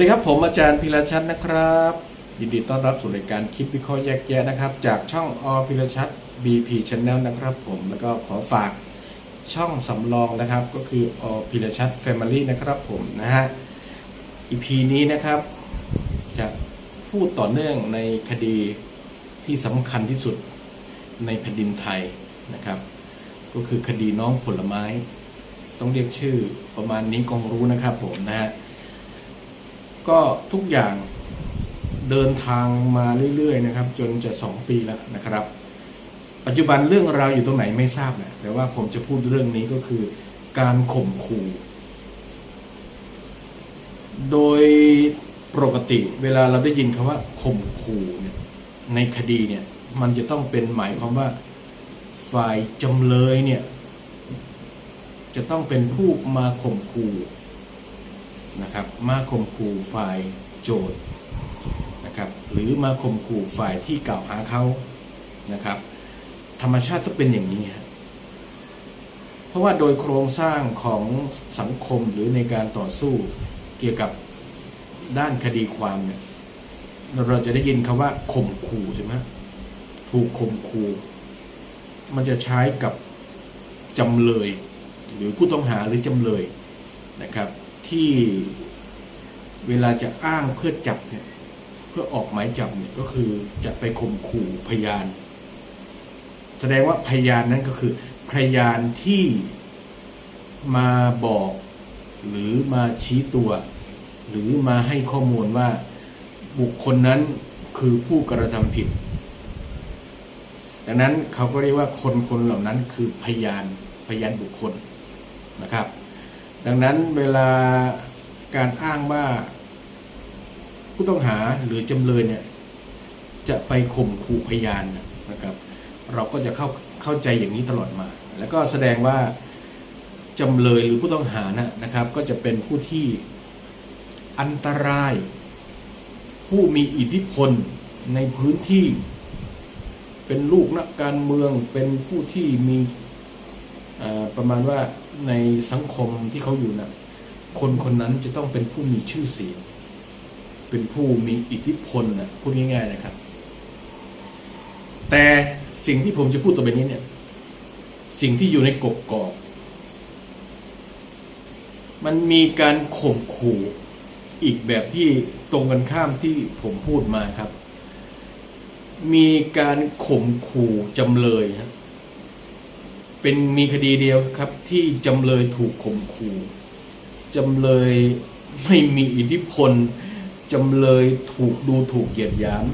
วัสดีครับผมอาจารย์พิรชัดนะครับ ยินดีต้อนรับสู่รายการคิดวิเคราะห์แยกแยะนะครับ จากช่องอพิรชัด BP Channel นะครับ ผมแล้วก็ขอฝากช่องสำรองนะครับ ก็คืออพิรชัด Family นะครับผมนะฮะ EP นี้นะครับ จะพูดต่อเนื่องในคดีที่สำคัญที่สุดในแผ่นดินไทยนะครับ ก็คือคดีน้องผลไม้ ต้องเรียกชื่อประมาณนี้กองรู้นะครับผมนะฮะ ก็ทุกอย่างเดินทางมาเรื่อยๆนะครับ จนจะ 2 ปีแล้วนะครับ ปัจจุบันเรื่องราวอยู่ตรงไหนไม่ทราบนะแต่ว่าผมจะพูดเรื่องนี้ก็คือการข่มขู่โดยปกติเวลาเราได้ยินคำว่าข่มขู่เนี่ยในคดีเนี่ยมันจะต้องเป็นหมายความว่าฝ่ายจำเลยเนี่ยจะต้องเป็นผู้มาข่มขู่ นะครับมาข่มขู่ฝ่ายโจทย์นะครับหรือมาข่มขู่ฝ่ายที่กล่าวหาเขานะครับ ธรรมชาติต้องเป็นอย่างนี้ฮะเพราะว่าโดยโครงสร้างของสังคมหรือในการต่อสู้เกี่ยวกับด้านคดีความเนี่ยเราจะได้ยินคำว่าข่มขู่ใช่ไหมถูกข่มขู่มันจะใช้กับจำเลย หรือผู้ต้องหาหรือจำเลยนะครับ ที่เวลาจะอ้างเพื่อจับเนี่ยเพื่อออกหมายจับเนี่ยก็คือจะไปข่มขู่พยาน แสดงว่าพยานนั้นก็คือพยานที่มาบอกหรือมาชี้ตัว หรือมาให้ข้อมูลว่าบุคคลนั้นคือผู้กระทำผิด ดังนั้นเขาก็เรียกว่าคนคนเหล่านั้นคือพยานพยานบุคคลนะครับ ดังนั้นเวลาการอ้างว่าผู้ต้องหาหรือจำเลยเนี่ยจะไปข่มขู่พยานนะครับ เราก็จะเข้าเข้าใจอย่างนี้ตลอดมา แล้วก็แสดงว่าจำเลยหรือผู้ต้องหานะนะครับ ก็จะเป็นผู้ที่อันตราย ผู้มีอิทธิพลในพื้นที่ เป็นลูกนักการเมืองเป็นผู้ที่มีประมาณว่า ในสังคมที่เขาอยู่นะคนคนนั้นจะต้องเป็นผู้มีชื่อเสียง เป็นผู้มีอิทธิพลนะพูดง่ายๆนะครับ แต่สิ่งที่ผมจะพูดต่อไปนี้เนี่ย สิ่งที่อยู่ในกบกอกมันมีการข่มขู่อีกแบบที่ตรงกันข้ามที่ผมพูดมาครับ มีการข่มขู่จำเลยครับ เป็นมีคดีเดียวครับที่จำเลยถูกข่มขู่จำเลยไม่มีอิทธิพลจำเลยถูกดูถูกเหยียดหยาม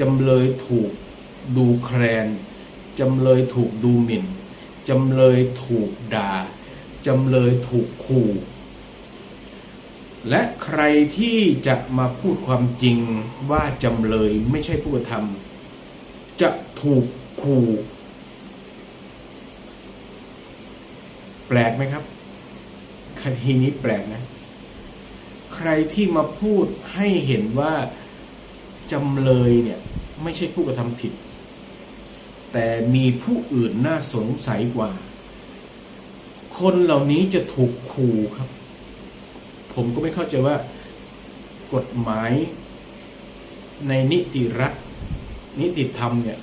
จำเลยถูกดูแคลนจำเลยถูกดูหมิ่นจำเลยถูกด่าจำเลยถูกขู่และใครที่จะมาพูดความจริงว่าจำเลยไม่ใช่ผู้กระทำจะถูกขู่ แปลกไหมครับ คดีนี้แปลกนะ ใครที่มาพูดให้เห็นว่าจำเลยเนี่ยไม่ใช่ผู้กระทำผิด แต่มีผู้อื่นน่าสงสัยกว่า คนเหล่านี้จะถูกขู่ครับ ผมก็ไม่เข้าใจว่า กฎหมาย ในนิติรัฐนิติธรรมเนี่ย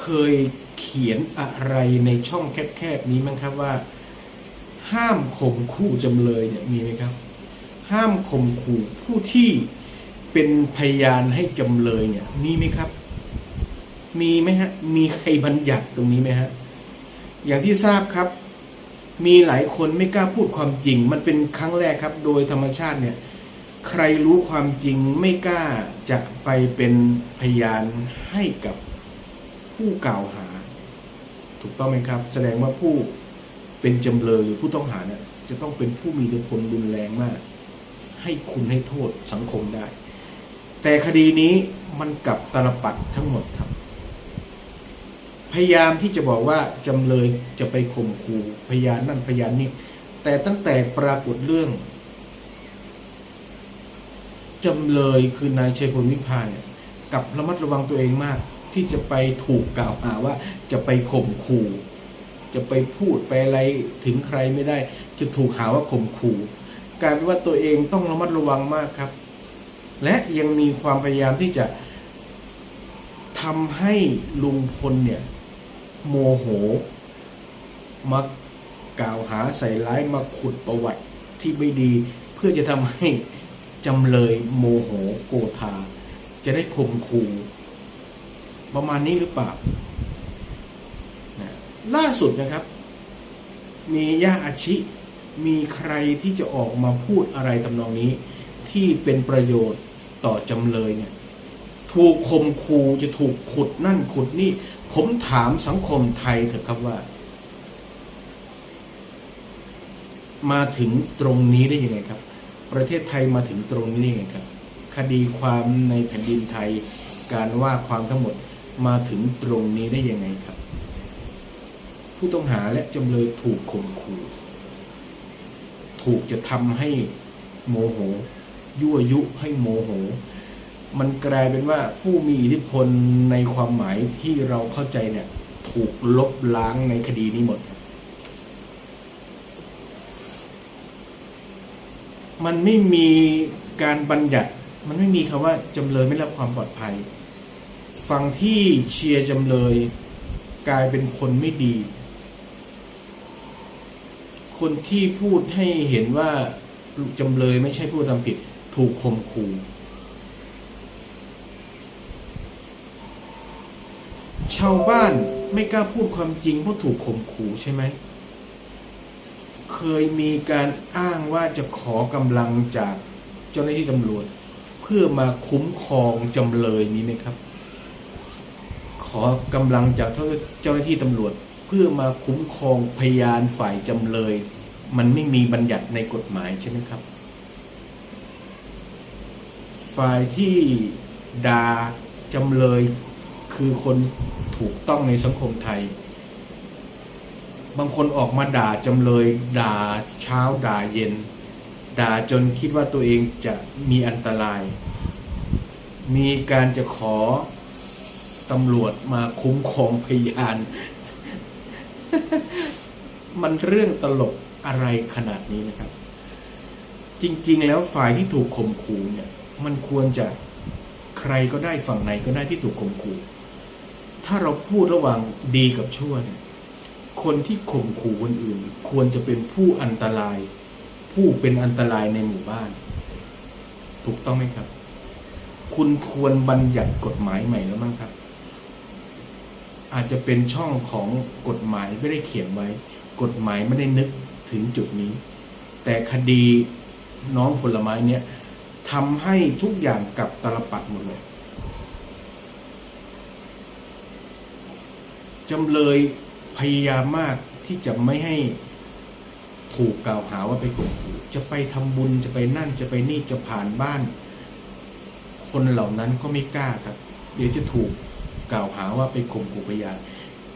เคย ขียนอะไรในช่องแคบๆนี้มั้งครับว่า ห้ามข่มขู่จำเลยเนี่ยมีไหมครับ ห้ามข่มขู่ผู้ที่เป็นพยานให้จำเลยเนี่ยมีไหมครับ มีไหมฮะมีใครบัญญัติตรงนี้ไหมฮะอย่างที่ทราบครับ มีหลายคนไม่กล้าพูดความจริง มันเป็นครั้งแรกครับ โดยธรรมชาติเนี่ยใครรู้ความจริงไม่กล้าจะไปเป็นพยานให้กับผู้กล่าวหา ถูกต้องไหมครับ แสดงว่าผู้เป็นจำเลยหรือผู้ต้องหาเนี่ยจะต้องเป็นผู้มีอิทธิพลรุนแรงมาก ให้คุณให้โทษสังคมได้ แต่คดีนี้มันกลับตลปัดทั้งหมดครับ พยายามที่จะบอกว่าจำเลยจะไปข่มขู่พยานนั่นพยานนี่แต่ตั้งแต่ปรากฏเรื่องจำเลยคือนายชัยพลวิพาเนี่ยกับระมัดระวังตัวเองมาก ที่จะไปถูกกล่าวหาว่า จะไปข่มขู่ จะไปพูดไปอะไรถึงใครไม่ได้ จะถูกหาว่าข่มขู่กลายเป็นว่าตัวเองต้องระมัดระวังมากครับ และยังมีความพยายามที่จะทำให้ลุงพลเนี่ย โมโหมากล่าวหาใส่ร้ายมาขุดประวัติที่ไม่ดี เพื่อจะทำให้จำเลยโมโหโกธาจะได้ข่มขู่ ประมาณนี้หรือเปล่าล่าสุดนะครับ มีย่าอาชิ มีใครที่จะออกมาพูดอะไรทำนองนี้ ที่เป็นประโยชน์ต่อจำเลยเนี่ยถูกข่มขู่จะถูกขุดนั่นขุดนี่ ผมถามสังคมไทยเถอะครับว่า มาถึงตรงนี้ได้ยังไงครับ ประเทศไทยมาถึงตรงนี้ได้ยังไงครับ คดีความในแผ่นดินไทยการว่าความทั้งหมด มาถึงตรงนี้ได้ยังไงครับ ผู้ต้องหาและจำเลยถูกข่มขู่ถูกจะทำให้โมโห ยั่วยุให้โมโห มันกลายเป็นว่าผู้มีอิทธิพลในความหมายที่เราเข้าใจเนี่ย ถูกลบล้างในคดีนี้หมด มันไม่มีการบัญญัติ มันไม่มีคำว่าจำเลยไม่รับความปลอดภัย ฝั่งที่เชียร์จำเลย กลายเป็นคนไม่ดี คนที่พูดให้เห็นว่าจำเลยไม่ใช่ผู้ทำผิดถูกข่มขู่ชาวบ้านไม่กล้าพูดความจริงเพราะถูกข่มขู่ใช่ไหม เคยมีการอ้างว่าจะขอกำลังจากเจ้าหน้าที่ตำรวจ เพื่อมาคุ้มครองจำเลยนี้ไหมครับ อกำลังจากเจ้าหน้าที่ตำรวจ เพื่อมาคุ้มครองพยานฝ่ายจำเลย มันไม่มีบัญญัติในกฎหมายใช่ไหมครับ ฝ่ายที่ด่าจำเลยคือคนถูกต้องในสังคมไทย บางคนออกมาด่าจำเลย ด่าเช้าด่าเย็น ด่าจนคิดว่าตัวเองจะมีอันตราย มีการจะขอ ตำรวจมาคุ้มครองพยาน มันเรื่องตลกอะไรขนาดนี้นะครับ จริง ๆ แล้วฝ่ายที่ถูกข่มขู่เนี่ย มันควรจะใครก็ได้ฝั่งไหนก็ได้ที่ถูกข่มขู่ ถ้าเราพูดระหว่างดีกับชั่วเนี่ยคนที่ข่มขู่คนอื่น ควรจะเป็นผู้อันตราย ผู้เป็นอันตรายในหมู่บ้าน ถูกต้องไหมครับ คุณควรบัญญัติกฎหมายใหม่แล้วมั้งครับ อาจจะเป็นช่องของกฎหมายไม่ได้เขียนไว้ กฎหมายไม่ได้นึกถึงจุดนี้ แต่คดีน้องผลไม้เนี่ยทำให้ทุกอย่างกลับตลปัดหมดเลยจำเลยพยายามมากที่จะไม่ให้ถูกกล่าวหาว่าไปข่มขู่จะไปทำบุญจะไปนั่นจะไปนี่จะผ่านบ้าน คนเหล่านั้นก็ไม่กล้าครับ เดี๋ยวจะถูก กล่าวหาว่าไปข่มขู่พยาน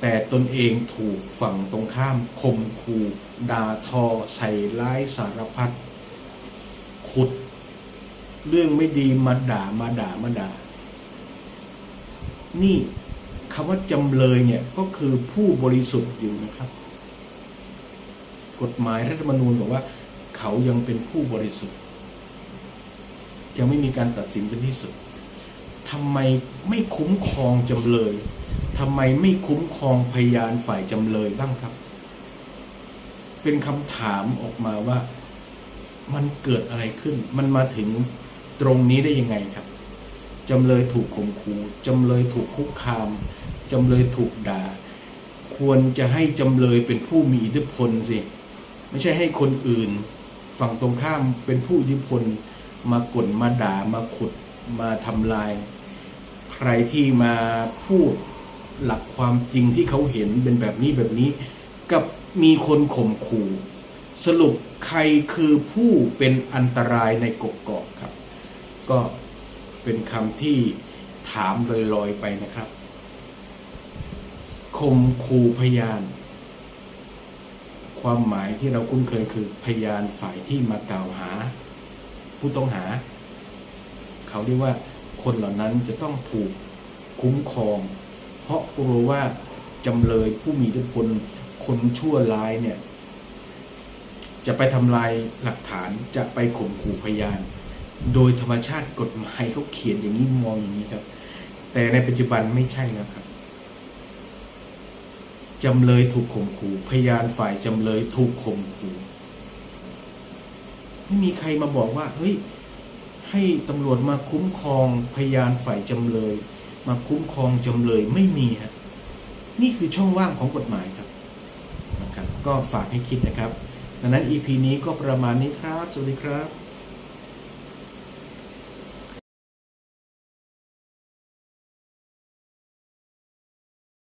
แต่ตนเองถูกฝั่งตรงข้ามข่มขู่ด่าทอใส่ร้ายสารพัดขุด เรื่องไม่ดีมาด่ามาด่ามาด่า นี่คำว่าจำเลยเนี่ยก็คือผู้บริสุทธิ์อยู่นะครับ กฎหมายรัฐธรรมนูญบอกว่า เขายังเป็นผู้บริสุทธิ์ ยังไม่มีการตัดสินเป็นที่สุด ทำไมไม่คุ้มครองจำเลยทำไมไม่คุ้มครองพยานฝ่ายจำเลยบ้างครับ เป็นคำถามออกมาว่ามันเกิดอะไรขึ้น มันมาถึงตรงนี้ได้ยังไงครับ จำเลยถูกข่มขู่จำเลยถูกคุกคาม จำเลยถูกด่า ควรจะให้จำเลยเป็นผู้มีอิทธิพลสิ ไม่ใช่ให้คนอื่น ฝั่งตรงข้ามเป็นผู้อิทธิพล มากดมาด่ามาขุด มาทำลาย ใครที่มาพูดหลักความจริงที่เขาเห็นเป็นแบบนี้แบบนี้ กับมีคนข่มขู่สรุปใครคือผู้เป็นอันตรายในกกอกครับ ก็เป็นคำที่ถามลอยๆไปนะครับข่มขู่พยาน ความหมายที่เราคุ้นเคยคือพยานฝ่ายที่มากล่าวหา ผู้ต้องหา เขาเรียกว่าคนเหล่านั้นจะต้องถูกคุ้มครอง เพราะกลัวว่าจำเลยผู้มีอิทธิพลคนชั่วร้ายเนี่ย จะไปทำลายหลักฐานจะไปข่มขู่พยาน โดยธรรมชาติกฎหมายเขาเขียนอย่างนี้มองอย่างนี้ครับ แต่ในปัจจุบันไม่ใช่นะครับจำเลยถูกข่มขู่พยานฝ่ายจำเลยถูกข่มขู่ไม่มีใครมาบอกว่า เฮ้ย ให้ตำรวจมาคุ้มครองพยานฝ่ายจำเลย มาคุ้มครองจำเลยไม่มีฮะนี่คือช่องว่างของกฎหมายครับนะครับ ก็ฝากให้คิดนะครับ ดังนั้น EP นี้ก็ประมาณนี้ครับ สวัสดีครับ